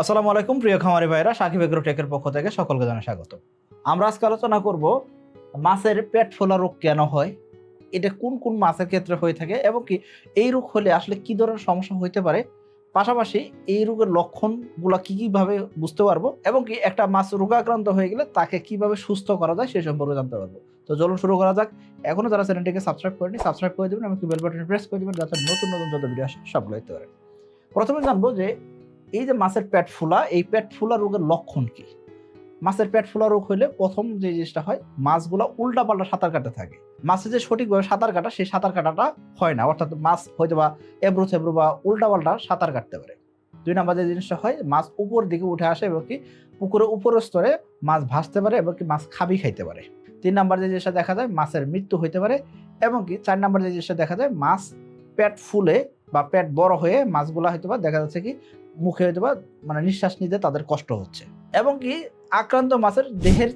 আসসালামু আলাইকুম, প্রিয় খামারি ভাইরা সাকিব এগ্রো টেকের পক্ষ থেকে সকলকে জানাই স্বাগত। আমরা আজকে আলোচনা করব মাছের পেট ফোলা রোগ কেন হয়, এটা কোন কোন মাছের ক্ষেত্রে হয়ে থাকে এবং কি এই রোগ হলে আসলে কি ধরনের সমস্যা হইতে পারে, পাশাপাশি এই রোগের লক্ষণগুলো কী কীভাবে বুঝতে পারব এবং কি একটা মাছ রোগাক্রান্ত হয়ে গেলে তাকে কীভাবে সুস্থ করা যায় সে সম্পর্কে জানতে পারব। তো চলুন শুরু করা যাক। এখনও যারা চ্যানেলটিকে সাবস্ক্রাইব করেনি সাবস্ক্রাইব করে দেবেন এবং বেল বাটন প্রেস করে দেবেন, যাতে নতুন নতুন যত ভিডিও আসে সবগুলো দেখতে পারে প্রথমে জানব যে এই যে মাছের পেট ফুলা, এই পেট ফুলা রোগের লক্ষণ কি? মাছের পেট ফোলা রোগ হলে প্রথম যে জিনিসটা হয়, মাছগুলো উল্টা পাল্টা সাঁতার কাটতে থাকে। মাছের যে সঠিকভাবে সাঁতার কাটা, সেই সাঁতার কাটাটা হয় না। অর্থাৎ মাছ হয়তো বা এবড়ো থেবড়ো বা উল্টা পাল্টা সাঁতার কাটতে পারে। দুই নাম্বার যে জিনিসটা হয়, মাছ উপর দিকে উঠে আসে এবং কি পুকুরের উপরের স্তরে মাছ ভাসতে পারে এবং কি মাছ খাবি খাইতে পারে। তিন নাম্বার যে জিনিসটা দেখা যায়, মাছের মৃত্যু হইতে পারে এবং কি চার নাম্বার যে জিনিসটা দেখা যায়, মাছ পেট ফুলে বা পেট বড় হয়ে মাছগুলা হয়তো বা দেখা যাচ্ছে কি মুখে হয়তো বা মানে নিঃশ্বাস নিতে তাদের কষ্ট হচ্ছে। এবং কি, আক্রান্ত মাছের দেহের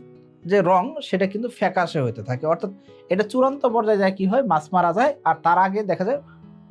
যে রং, সেটা কিন্তু ফ্যাকাশে হতে থাকে। অর্থাৎ এটা চূড়ান্ত পর্যায়ে যায় কি হয়, মাছ মারা যায়, আর তার আগে দেখা যায়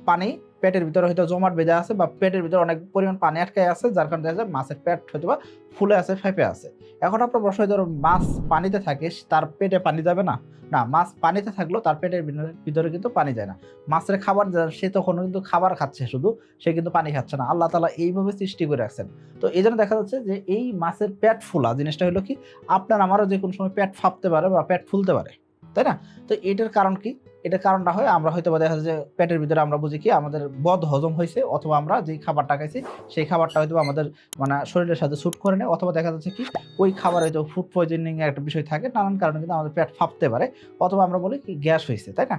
পানি পেটের ভিতরে হয়তো জমাট বেঁধে আছে বা পেটের ভিতরে অনেক পরিমাণ পানি আটকে আছে, যার কারণে দেখা যায় মাছের পেট হয়তো বা ফুলে আছে, ফেঁপে আছে। এখন আপনার প্রশ্ন হয়তো মাছ পানিতে থাকে, তার পেটে পানি যাবে না? না, মাছ পানিতে থাকলেও তার পেটের ভিতরে কিন্তু পানি যায় না। মাছের খাবার সে তখন কিন্তু খাবার খাচ্ছে শুধু, সে কিন্তু পানি খাচ্ছে না। আল্লাহ তালা এইভাবে সৃষ্টি করে রাখছেন। তো এই জন্য দেখা যাচ্ছে যে এই মাছের পেট ফুলা, জিনিসটা হলো কি, আপনার আমারও যে কোনো সময় পেট ফাঁপতে পারে বা পেট ফুলতে পারে, তাই না? তো এটার কারণ কি? এটার কারণটা হয়, আমরা হয়তো বা দেখা যাচ্ছে যে পেটের ভিতরে আমরা বুঝি কি আমাদের বদ হজম হয়েছে, অথবা আমরা যেই খাবারটা খাইছি, সেই খাবারটা হয়তো আমাদের মানে শরীরের সাথে স্যুট করে নেয়, অথবা দেখা যাচ্ছে কি ওই খাবার হয়তো ফুড পয়জনিং একটা বিষয় থাকে, নানান কারণে কিন্তু আমাদের পেট ফাঁপতে পারে, অথবা আমরা বলি কি গ্যাস হয়েছে, তাই না?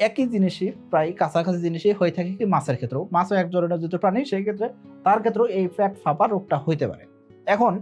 একই জিনিসই, প্রায় কাছাকাছি জিনিসই হয়ে থাকে কি মাছের ক্ষেত্রেও, মাছও এক ধরনের যেহেতু প্রাণী, সেই ক্ষেত্রে তার ক্ষেত্রেও এই পেট ফাঁপা রোগটা হইতে পারে। এখন,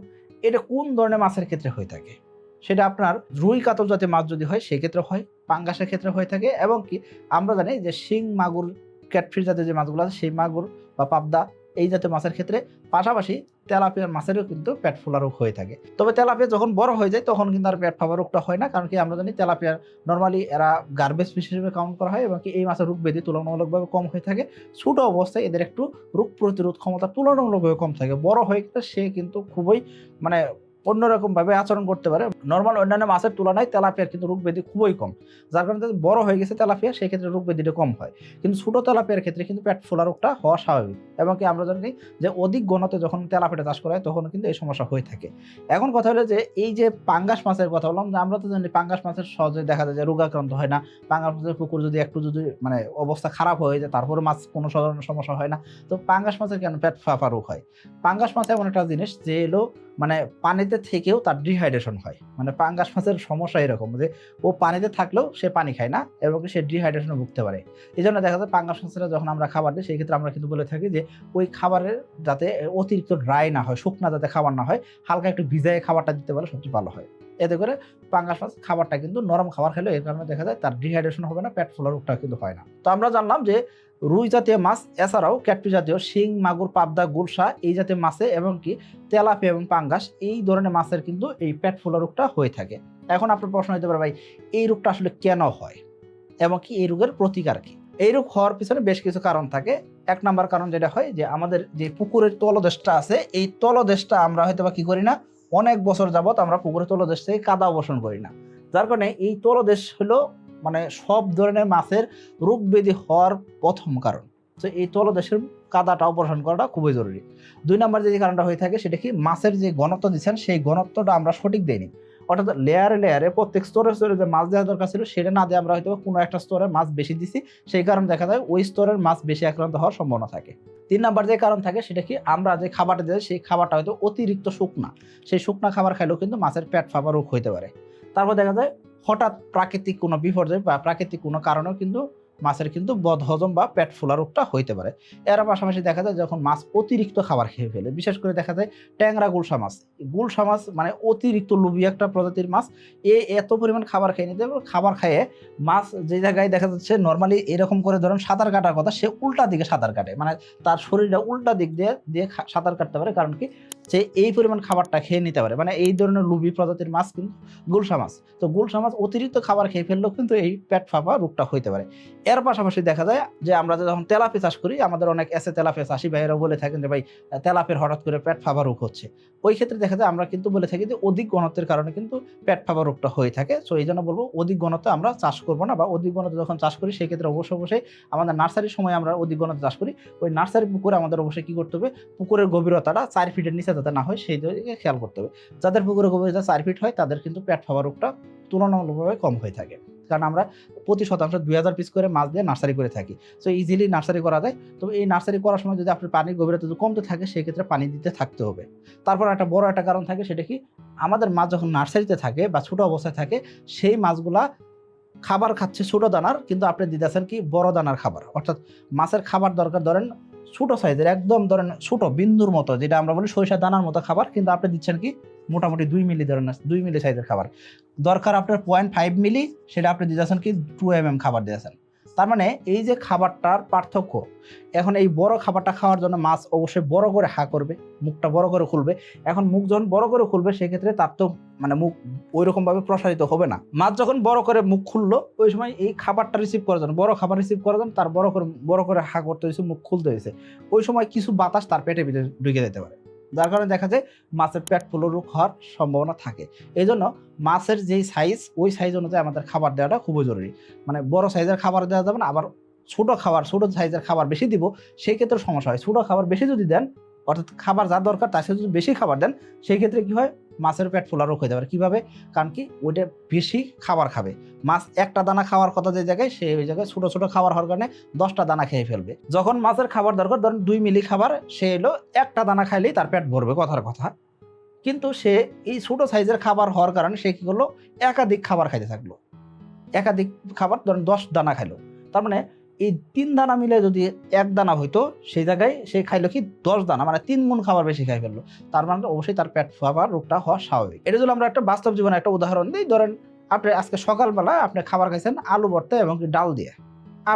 এটা কোন ধরনের মাছের ক্ষেত্রে হয়ে থাকে? সেটা আপনার রুই কাতল জাতীয় মাছ যদি হয়, সেক্ষেত্রে হয়, পাঙ্গাসের ক্ষেত্রে হয়ে থাকে এবং কি আমরা জানি যে শিং, মাগুর, ক্যাটফিশ জাতীয় যে মাছগুলো আছে সেই মাগুর বা পাবদা এই জাতীয় মাছের ক্ষেত্রে পাশাপাশি তেলাপিয়ার মাছেরও কিন্তু পেট ফোলা রোগ হয়ে থাকে। তবে তেলাপিয়া যখন বড় হয়ে যায়, তখন কিন্তু আর পেট ফাঁপা রোগটা হয় না, কারণ কি আমরা জানি তেলাপিয়ার নর্মালি এরা গার্বেজ ফিশ হিসেবে কাউন্ট করা হয় এবং কি এই মাছের রোগ ব্যাধি তুলনামূলকভাবে কম হয়ে থাকে। ছোট অবস্থায় এদের একটু রোগ প্রতিরোধ ক্ষমতা তুলনামূলকভাবে কম থাকে। বড় হয়ে গেলে সে কিন্তু খুবই মানে অন্যরকম ভাবে আচরণ করতে পারে। নর্মাল অন্যান্য মাছের তুলনায় তেলাপিয়ার কিন্তু রোগ ব্যাধি খুবই কম, যার কারণে বড় হয়ে গেছে তেলাপিয়া, সেই ক্ষেত্রে রোগ ব্যাধিটা কম হয়। কিন্তু ছোট তেলাপিয়ার ক্ষেত্রে কিন্তু পেট ফোলা রোগটা হওয়া স্বাভাবিক এবং কি আমরা জানি যে অধিক ঘনতে যখন তেলাপিয়া চাষ করা হয়, তখন কিন্তু এই সমস্যা হয়ে থাকে। এখন কথা হলো যে এই যে পাঙ্গাস মাছের কথা বললাম, যে আমরা তো জানি পাঙ্গাস মাছের সহজে দেখা যায় যে রোগাক্রান্ত হয় না। পাঙ্গাস মাছের পুকুর যদি একটু যদি মানে অবস্থা খারাপ হয়ে যায়, তারপরে মাছ কোনো ধরনের সমস্যা হয় না। তো পাঙ্গাস মাছের কেন পেট ফাঁপা রোগ হয়? পাঙ্গাস মাছ এমন একটা জিনিস যে এলো মানে পানিতে থেকেও তার ডিহাইড্রেশন হয়। মানে পাঙ্গাস মাছের সমস্যা এরকম যে, ও পানিতে থাকলেও সে পানি খায় না এবং সে ডিহাইড্রেশনে ভুগতে পারে। এই জন্য দেখা যায় পাঙ্গাস মাছেরা যখন আমরা খাবার দিই সেই ক্ষেত্রে আমরা কিন্তু বলে থাকি যে, ওই খাবারের যাতে অতিরিক্ত ড্রাই না হয়, শুকনা যাতে খাবার না হয়, হালকা একটু ভিজায় খাবারটা দিতে পারলে সবচেয়ে ভালো হয়। এতে করে পাঙ্গাস মাছ খাবারটা কিন্তু নরম খাবার খেলে এর কারণে দেখা যায় তার ডিহাইড্রেশন হবে না, পেট ফোলার রোগটা কিন্তু হয় না। তো আমরা জানলাম যে রুই জাতীয় মাছ, এছাড়াও ক্যাটপি জাতীয় শিং, মাগুর, পাবদা, গুলশা এই জাতীয় মাছে এবং কি তেলাপিয়া এবং পাঙ্গাস এই ধরনের মাছের কিন্তু এই পেট ফোলা রোগটা হয়ে থাকে। এখন আপনার প্রশ্ন হতে পারে ভাই, এই রোগটা আসলে কেন হয়? এবং কি এই রোগের প্রতিকার কি? এই রোগ হওয়ার পিছনে বেশ কিছু কারণ থাকে। এক নাম্বার কারণ যেটা হয় যে আমাদের যে পুকুরের তলদেশটা আছে, এই তলদেশটা আমরা হয়তো বা কি করি না, অনেক বছর যাবত আমরা পুকুরের তলদেশ থেকে কাদা অবসন করি না। যার কারণে এই তলদেশ হলো মানে সব ধরনের মাছের রোগ ব্যাধি হওয়ার প্রথম কারণ। তো এই তলদেশের কাদাটা অপারেশন করাটা খুবই জরুরি। দুই নাম্বার যে কারণটা হয়ে থাকে সেটা কি মাছের যে ঘনত্ব দিচ্ছেন, সেই ঘনত্বটা আমরা সঠিক দেইনি। অর্থাৎ লেয়ারে লেয়ারে প্রত্যেক স্তরে স্তরে যে মাছ দেওয়া দরকার ছিল, সেটা না দিয়ে আমরা হয়তো কোনো একটা স্তরে মাছ বেশি দিছি, সেই কারণে দেখা যায় ওই স্তরের মাছ বেশি আক্রান্ত হওয়ার সম্ভাবনা থাকে। তিন নাম্বার যে কারণ থাকে সেটা কি আমরা যে খাবারটা দিই, সেই খাবারটা হয়তো অতিরিক্ত শুকনা। সেই শুকনা খাবার খাইলেও কিন্তু মাছের পেট ফাঁপা রোগ হইতে পারে। তারপর দেখা যায় হঠাৎ প্রাকৃতিক কোনো বিপর্যয় বা প্রাকৃতিক কোনো কারণেও কিন্তু মাছের কিন্তু বদহজম বা পেট ফোলা রোগটা হইতে পারে। এর পাশাপাশি দেখা যায় যখন মাছ অতিরিক্ত খাবার খেয়ে ফেলে, বিশেষ করে দেখা যায় ট্যাংরা গুলশা মাছ। গুলশা মাছ মানে অতিরিক্ত লোভী একটা প্রজাতির মাছ। এ এত পরিমাণ খাবার খেয়ে নিতে খাবার খেয়ে মাছ যে জায়গায় দেখা যাচ্ছে নর্মালি এরকম করে ধরেন সাঁতার কাটার কথা, সে উল্টা দিকে সাঁতার কাটে। মানে তার শরীরটা উল্টা দিক দিয়ে দিয়ে সাঁতার কাটতে পারে। কারণ কি যে এই পরিমাণ খাবারটা খেয়ে নিতে পারে। মানে এই ধরনের লুবি প্রজাতির মাছ কিন্তু গুলশা মাছ। তো গুলশা মাছ অতিরিক্ত খাবার খেয়ে ফেললেও কিন্তু এই পেট ফাঁপা রোগটা হইতে পারে। এর পাশাপাশি দেখা যায় যে আমরা যখন তেলাপি চাষ করি, আমাদের অনেক এসে তেলাপি চাষি ভাইয়েরাও বলে থাকেন যে, ভাই তেলাপের হঠাৎ করে পেট ফাঁপা রোগ হচ্ছে। ওই ক্ষেত্রে দেখা যায় আমরা কিন্তু বলে থাকি যে, অধিক ঘনত্বের কারণে কিন্তু পেট ফাঁপা রোগটা হয়ে থাকে। সো এই জন্য বলব, অধিক ঘনত্বে আমরা চাষ করব না বা অধিক ঘনত্বে যখন চাষ করি সেই ক্ষেত্রে অবশ্যই অবশ্যই আমাদের নার্সারির সময় আমরা অধিক ঘনত্বে চাষ করি। ওই নার্সারি পুকুরে আমাদের অবশ্যই কি করতে হবে? পুকুরের গভীরতাটা চার ফিটের নিচে যাতে না হয় সেই দিকে খেয়াল করতে হবে। যাদের পুকুরের গভীরতা চার ফিট হয়, তাদের কিন্তু পেট ফাঁপা রোগটা তুলনামূলকভাবে কম হয়ে থাকে। কারণ আমরা প্রতি শতাংশ দুই হাজার পিস করে মাছ দিয়ে নার্সারি করে থাকি। সো ইজিলি নার্সারি করা যায়। তো এই নার্সারি করার সময় যদি আপনার পানির গভীরতা যদি কমতে থাকে সেই ক্ষেত্রে পানি দিতে থাকতে হবে। তারপর একটা বড় একটা কারণ থাকে সেটা কি? আমাদের মাছ যখন নার্সারিতে থাকে বা ছোটো অবস্থায় থাকে, সেই মাছগুলা খাবার খাচ্ছে ছোটো দানার, কিন্তু আপনি দিতেছেন কি? বড় দানার খাবার। অর্থাৎ মাছের খাবার দরকার, ধরেন ছোট সাইজের, একদম ধরেন ছোট বিন্দুর মতো, যেটা আমরা বলি সরিষা দানার মতো খাবার, কিন্তু আপনি দিচ্ছেন কি মোটামুটি দুই মিলি ধরেন, দুই মিলি সাইজের খাবার। দরকার আপনার পয়েন্ট ফাইভ মিলি, সেটা আপনি দিতেছেন কি টু এম এম খাবার দিয়েছেন তার মানে এই যে খাবারটার পার্থক্য, এখন এই বড় খাবারটা খাওয়ার জন্য মাছ অবশ্যই বড় করে হা করবে, মুখটা বড় করে খুলবে। এখন মুখ যখন বড় করে খুলবে, সেক্ষেত্রে তার তো মানে মুখ ওই রকমভাবে প্রসারিত হবে না। মাছ যখন বড় করে মুখ খুললো, ওই সময় এই খাবারটা রিসিভ করার জন্য, বড় খাবার রিসিভ করার জন্য তার বড় করে বড় করে হা করতে হয়েছে, মুখ খুলতে হয়েছে। ওই সময় কিছু বাতাস তার পেটের ভিতরে ঢুকে যেতে পারে। যার কারণে দেখা যায় মাছের পেট ফুলো রোগ হওয়ার সম্ভাবনা থাকে। এই জন্য মাছের যেই সাইজ ওই সাইজ অনুযায়ী আমাদের খাবার দেওয়াটা খুবই জরুরি। মানে বড় সাইজের খাবার দেওয়া যাবে না, আবার ছোটো খাবার, ছোটো সাইজের খাবার বেশি দিব, সেই ক্ষেত্রে সমস্যা হয়। ছোটো খাবার বেশি যদি দেন, অর্থাৎ খাবার যা দরকার তার সাথে যদি বেশি খাবার দেন, সেই ক্ষেত্রে কী হয়? মাছের পেট ফোলা রোগ হয়ে যাবে কীভাবে? কারণ কি ওইটা বেশি খাবার খাবে। মাছ একটা দানা খাওয়ার কথা যে জায়গায় সেই ওই জায়গায় ছোটো ছোটো খাবার হওয়ার কারণে দশটা দানা খেয়ে ফেলবে। যখন মাছের খাবার দরকার, ধরেন দুই মিলি খাবার, সে এলো, একটা দানা খাইলেই তার পেট ভরবে, কথার কথা। কিন্তু সে এই ছোটো সাইজের খাবার হওয়ার কারণে সে কী করল? একাধিক খাবার খাইতে থাকল। একাধিক খাবার, ধরেন দশ দানা খাইলো। তার মানে এই তিন দানা মিলে যদি এক দানা হইতো, সেই জায়গায় সে খাইলো কি দশ দানা মানে তিন গুণ খাবার বেশি খাই ফেলল। তার মানে অবশ্যই তার পেট ফাবার রোগটা হওয়া স্বাভাবিক। এটা যদি আমরা একটা বাস্তব জীবনে একটা উদাহরণ দিই। ধরেন, আপনি আজকে সকালবেলা আপনি খাবার খাইছেন আলু ভর্তা এবং ডাল দিয়ে।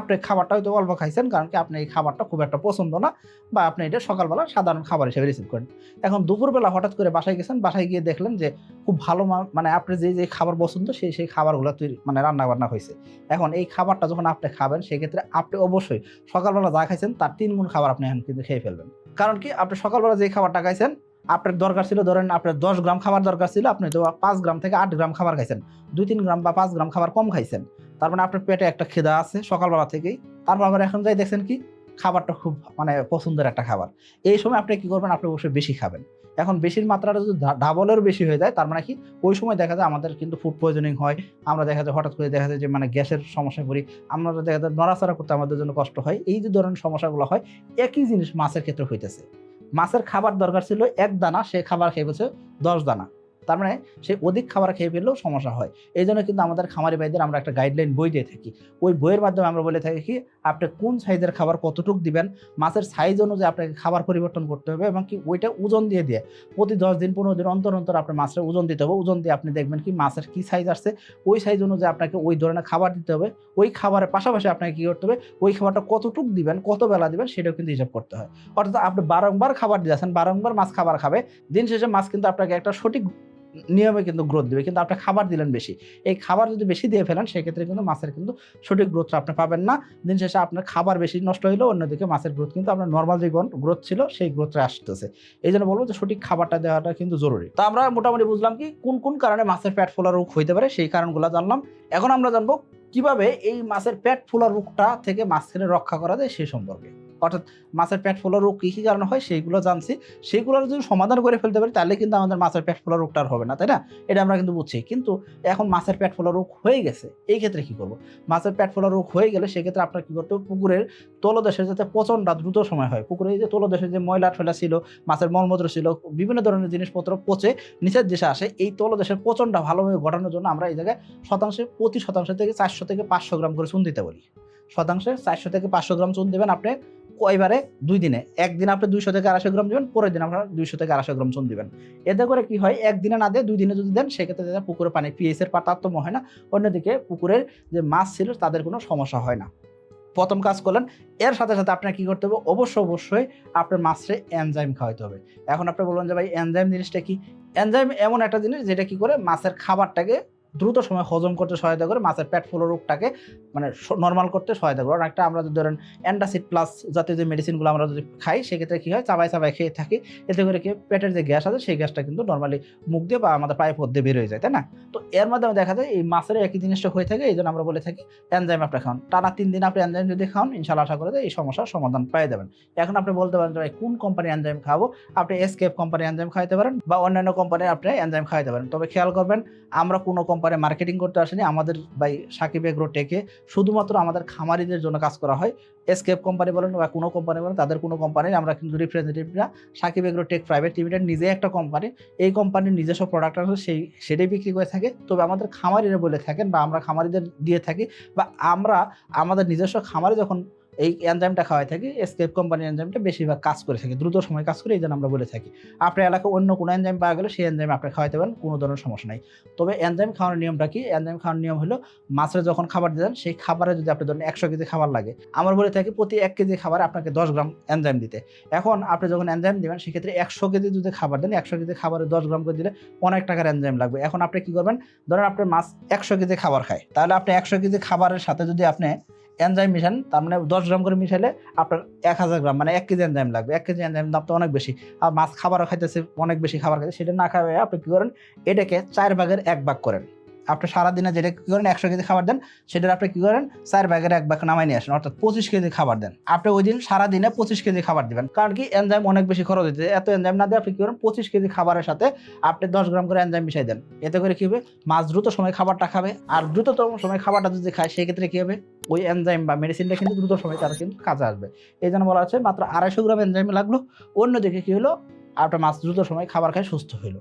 আপনি খাবারটা হয়তো অল্প খাইছেন, কারণ কি আপনি এই খাবারটা খুব একটা পছন্দ না বা আপনি এটা সকালবেলা সাধারণ খাবার হিসেবে রিসিভ করেন। এখন দুপুরবেলা হঠাৎ করে বাসায় গেছেন, বাসায় গিয়ে দেখলেন যে খুব ভালো মানে আপনি যে যে খাবার পছন্দ সেই সেই খাবারগুলো তৈরি মানে রান্না বান্না হয়েছে। এখন এই খাবারটা যখন আপনি খাবেন, সেক্ষেত্রে আপনি অবশ্যই সকালবেলা যা খাইছেন তার তিন গুণ খাবার আপনি এখন কিন্তু খেয়ে ফেলবেন। কারণ কি আপনি সকালবেলা যে খাবারটা খাইছেন, আপনার দরকার ছিল ধরেন আপনার দশ গ্রাম খাবার দরকার ছিল, আপনি তো পাঁচ গ্রাম থেকে আট গ্রাম খাবার খাইছেন। দুই, তিন গ্রাম বা পাঁচ গ্রাম খাবার কম খাইছেন। তার মানে আপনার পেটে একটা খিদা আছে সকালবেলা থেকেই। তারপর আবার এখন যাই দেখছেন কি, খাবারটা খুব মানে পছন্দের একটা খাবার। এই সময় আপনি কি করবেন? আপনি অবশ্যই বেশি খাবেন। এখন বেশির মাত্রাটা যদি ডাবলের বেশি হয়ে যায়, তার মানে কি, ওই সময় দেখা যায় আমাদের কিন্তু ফুড পয়জনিং হয়। আমরা দেখা যায় হঠাৎ করে দেখা যায় যে মানে গ্যাসের সমস্যায় পড়ি। আমরা দেখা যায় নড়াচড়া করতে আমাদের জন্য কষ্ট হয়। এই যে ধরনের সমস্যাগুলো হয়, একই জিনিস মাছের ক্ষেত্রে হইতেছে। মাছের খাবার দরকার ছিল এক দানা, সে খাবার খেয়ে বলছে দশ দানা। তার মানে সে অধিক খাবার খেয়ে ফেললেও সমস্যা হয়। এই জন্য কিন্তু আমাদের খামারি ভাইদের আমরা একটা গাইডলাইন বই দিয়ে থাকি। ওই বইয়ের মাধ্যমে আমরা বলে থাকি কি, আপনি কোন সাইজের খাবার কতটুক দিবেন, মাছের সাইজ অনুযায়ী আপনাকে খাবার পরিবর্তন করতে হবে এবং কি ওইটা ওজন দিয়ে দিয়ে প্রতি দশ দিন, পনেরো দিন অন্তর অন্তর আপনার মাছের ওজন দিতে হবে। ওজন দিয়ে আপনি দেখবেন কি মাছের কি সাইজ আসছে, ওই সাইজ অনুযায়ী আপনাকে ওই ধরনের খাবার দিতে হবে। ওই খাবারের পাশাপাশি আপনাকে কী করতে হবে, ওই খাবারটা কতটুক দিবেন, কত বেলা দিবেন সেটাও কিন্তু হিসাব করতে হয়। অর্থাৎ আপনি বারংবার খাবার দিয়েছেন, বারংবার মাছ খাবার খাবে, দিন শেষে মাছ কিন্তু আপনাকে একটা সঠিক নিয়মে কিন্তু গ্রোথ দিবে। কিন্তু আপনি খাবার দিলেন বেশি। এই খাবার যদি বেশি দিয়ে ফেলেন, সেক্ষেত্রে কিন্তু মাছের কিন্তু সঠিক গ্রোথটা আপনি পাবেন না। দিন শেষে আপনার খাবার বেশি নষ্ট হইলেও অন্যদিকে মাছের গ্রোথ কিন্তু আপনার নর্মাল যে গ্রোথ ছিল, সেই গ্রোথটা আসতেছে। এই জন্য বলব যে সঠিক খাবারটা দেওয়াটা কিন্তু জরুরি। তো আমরা মোটামুটি বুঝলাম কি, কোন কোন কারণে মাছের পেট ফোলা রোগ হইতে পারে, সেই কারণগুলো জানলাম। এখন আমরা জানব কীভাবে এই মাছের পেট ফোলা রোগটা থেকে মাছকে রক্ষা করা যায় সেই সম্পর্কে। অর্থাৎ মাছের পেট ফোলা রোগ কী কী কারণে হয় সেইগুলো জানছি। সেইগুলোর যদি সমাধান করে ফেলতে পারি, তাহলে কিন্তু আমাদের মাছের পেট ফোলা রোগটা আর হবে না, তাই না? এটা আমরা কিন্তু বুঝছি। কিন্তু এখন মাছের পেট ফোলা রোগ হয়ে গেছে, এই ক্ষেত্রে কি করব? মাছের পেট ফোলা রোগ হয়ে গেলে সেক্ষেত্রে আপনার কি করতে পুকুরের তলদেশে যাতে পচনটা দ্রুত সময় হয়, পুকুরে যে তলদেশে যে ময়লা ঠেলা ছিল, মাছের মলমূত্র ছিল, বিভিন্ন ধরনের জিনিসপত্র পচে নিচের দেশে আসে, এই তলদেশের পচনটা ভালোভাবে ঘটানোর জন্য আমরা এই জায়গায় শতাংশে, প্রতি শতাংশ থেকে চারশো থেকে পাঁচশো গ্রাম করে চুন দিতে বলি শতাংশে চারশো থেকে পাঁচশো গ্রাম চুন দেবেন আপনি কয়বারে দুই দিনে, একদিন আপনি দুইশো থেকে আড়াইশো গ্রাম দেবেন, পরের দিন আপনার দুইশো থেকে আড়াইশো গ্রাম চুন দিবেন। এতে করে কি হয়, একদিনে না দিয়ে দুই দিনে যদি দেন, সেক্ষেত্রে দেখা যায় পুকুরে পানি পিএইচের তারতম্য হয় না, অন্যদিকে পুকুরের যে মাছ ছিল, তাদের কোনো সমস্যা হয় না। প্রথম কাজ করলেন, এর সাথে সাথে আপনার কি করতে হবে অবশ্যই অবশ্যই আপনার মাছরে এনজাইম খাওয়াইতে হবে। এখন আপনি বলবেন যে ভাই এনজাইম জিনিসটা কি? এনজাইম এমন একটা জিনিস, যেটা কি করে মাছের খাবারটাকে দ্রুত সময় হজম করতে সহায়তা করে, মাছের পেট ফুলো রোগটাকে মানে নর্মাল করতে সহায়তা করে। অনেকটা আমরা যদি ধরেন অ্যান্টাসিড প্লাস জাতীয় যে মেডিসিনগুলো আমরা যদি খাই, সেক্ষেত্রে কী হয়? চাবাই চাবাই খেয়ে থাকি। এতে করে কি পেটের যে গ্যাস আছে, সেই গ্যাসটা কিন্তু নর্মালি মুখ দিয়ে বা আমাদের পায়ে পথ দিয়ে বের হয়ে যায়, তাই না? তো এর মাধ্যমে দেখা যায়, এই মাছের একই জিনিসটা হয়ে থাকে এই জন্য আমরা বলে থাকি এনজাইম আপনি খান। টানা তিন দিন আপনি এনজাইম যদি খান ইনশাল্লাহ আশা করে যে এই সমস্যার সমাধান পেয়ে যাবেন। এখন আপনি বলতে পারেন যে কোন কোম্পানি এনজাইম খাব? আপনি এসকেপ কোম্পানি এনজাইম খাইতে পারেন বা অন্যান্য কোম্পানির আপনি এনজাইম খাইতে পারেন। তবে খেয়াল করবেন, আমরা কোনো কোম্পানি মার্কেটিং করতে আসেনি, আমাদের বাই সাকিব এগ্রো টেকে শুধুমাত্র আমাদের খামারিদের জন্য কাজ করা হয়। এসকেপ কোম্পানি বলেন বা কোনো কোম্পানি বলেন, তাদের কোনো কোম্পানি আমরা কিন্তু রিপ্রেজেন্টেটিভরা Sakib agro tech private limited নিজে একটা কোম্পানি এই কোম্পানির নিজস্ব প্রোডাক্ট আছে, সেই সেটাই বিক্রি করে থাকে। তবে আমাদের খামারিরা বলে থাকেন বা আমরা খামারিদের দিয়ে থাকি বা আমরা, আমাদের নিজস্ব খামারে যখন এই এনজাইমটা খাওয়াই থাকি এসকেপ কোম্পানির এনজাইমটা বেশিরভাগ কাজ করে থাকে, দ্রুত সময় কাজ করে এই জন্য আমরা বলে থাকি। আপনার এলাকায় অন্য কোনো এনজাইম পাওয়া গেলে সেই এনজাইম আপনি খাওয়াইতে পারেন, কোনো ধরনের সমস্যা নাই। তবে এনজাইম খাওয়ানোর নিয়মটা কি? এনজাইম খাওয়ানোর নিয়ম হলো, মাছের যখন খাবার দেন সেই খাবারে যদি আপনি ধরেন একশো কেজি খাবার লাগে, আমার বলে থাকি প্রতি এক কেজি খাবারে আপনাকে দশ গ্রাম এনজাইম দিতে। এখন আপনি যখন এনজাইম দিবেন, সেক্ষেত্রে একশো কেজি যদি খাবার দেন, একশো কেজি খাবারে দশ গ্রাম করে দিলে অনেক টাকার এনজাইম লাগবে। এখন আপনি কি করবেন? ধরেন আপনার মাছ একশো কেজি খাবার খায়, তাহলে আপনি একশো কেজি খাবারের সাথে যদি আপনি এনজাইম মিশান, তার মানে দশ গ্রাম করে মিশালে আপনার এক হাজার গ্রাম মানে এক কেজি এনজাইম লাগবে। এক কেজি এনজাইম দাম তো অনেক বেশি। আর মাছ খাবারও খাইতেছে, অনেক বেশি খাবার খাইতে সেটা না খাওয়াই আপনি কী করেন, এটাকে চার ভাগের এক ভাগ করেন। আপনি সারাদিনে যেটা কী করেন, একশো কেজি খাবার দেন, সেটার আপনি কী করেন, চার ব্যাগের এক ব্যাগ নামাই নিয়ে আসেন, অর্থাৎ পঁচিশ কেজি খাবার দেন। আপনি ওই দিন সারাদিনে পঁচিশ কেজি খাবার দিবেন। কারণ কি এনজাইম অনেক বেশি খরচ হচ্ছে এত এনজাইম না দিয়ে আপনি কী করেন, পঁচিশ কেজি খাবারের সাথে আপনি দশ গ্রাম করে এনজাইম মিশাই দেন। এতে করে কী হবে, মাছ দ্রুত সময় খাবারটা খাবে। আর দ্রুততম সময় খাবারটা যদি খায়, সেক্ষেত্রে কী হবে, ওই এনজাইম বা মেডিসিনটা কিন্তু দ্রুত সময় তারা কিন্তু কাজে আসবে। এই জন্য বলা হচ্ছে, মাত্র আড়াইশো গ্রাম এনজাইম লাগল। অন্যদিকে কী হলো আপনার মাছ দ্রুত সময় খাবার খায় সুস্থ হইল।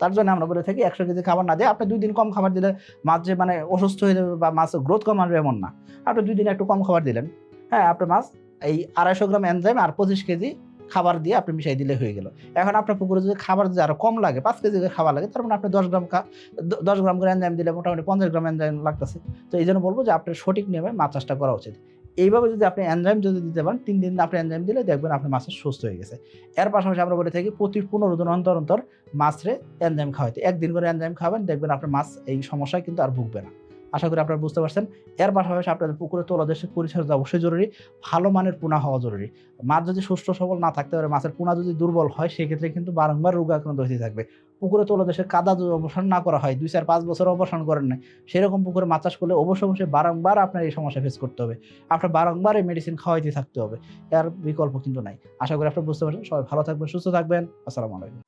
তার জন্য আমরা বলে থাকি একশো কেজি খাবার না দিয়ে আপনি দুই দিন কম খাবার দিলে মাছ যে মানে অসুস্থ হয়ে যাবে বা মাছ গ্রোথ কম আসবে এমন না। আপনি দুই দিন একটু কম খাবার দিলেন। হ্যাঁ আপনার মাছ এই আড়াইশো গ্রাম এনজাইম আর পঁচিশ কেজি খাবার দিয়ে আপনি মিশাই দিলে হয়ে গেল। এখন আপনার পুকুরে যদি খাবার যদি আরও কম লাগে, পাঁচ কেজি খাবার লাগে, তার মানে আপনি দশ গ্রাম দশ গ্রাম করে এনজাইম দিলে মোটামুটি পঞ্চাশ গ্রাম এনজাইম লাগতেছে। তো এই জন্য বলব যে আপনার সঠিক নিয়মে মাছ চাষটা করা উচিত। এইভাবে যদি আপনি এনজাইম যদি দিতে পারেন, তিন দিন আপনি এনজাইম দিলে দেখবেন আপনার মাছের সুস্থ হয়ে গেছে। এর পাশাপাশি আমরা বলে থাকি, প্রতি পনেরো দিন অন্তর অন্তর মাছরে এনজাইম খাওয়াইতে। একদিন করে এনজাইম খাবেন, দেখবেন আপনার মাছ এই সমস্যায় কিন্তু আর ভুগবে না। আশা করি আপনারা বুঝতে পারছেন। এর পাশাপাশি আপনাদের পুকুরে তলদেশের পরিচর্যা অবশ্যই জরুরি। ভালো মানের পোনা হওয়া জরুরি। মাছ যদি সুস্থ সবল না থাকতে পারে, মাছের পোনা যদি দুর্বল হয়, সেক্ষেত্রে কিন্তু বারংবার রোগ আক্রান্ত হতে থাকবে পুকুরে তলদেশের কাদা যদি অবসান না করা হয়, দুই চার পাঁচ বছর অবসান করেন নাই, সেরকম পুকুরে মাছ চাষ করলে অবশ্যই অবশ্যই বারংবার আপনার এই সমস্যা ফেস করতে হবে। আপনার বারংবার এই মেডিসিন খাওয়াইতে থাকতে হবে। এর বিকল্প কিন্তু নাই। আশা করি আপনারা বুঝতে পারছেন। সবাই ভালো থাকবেন, সুস্থ থাকবেন। আসসালামু আলাইকুম।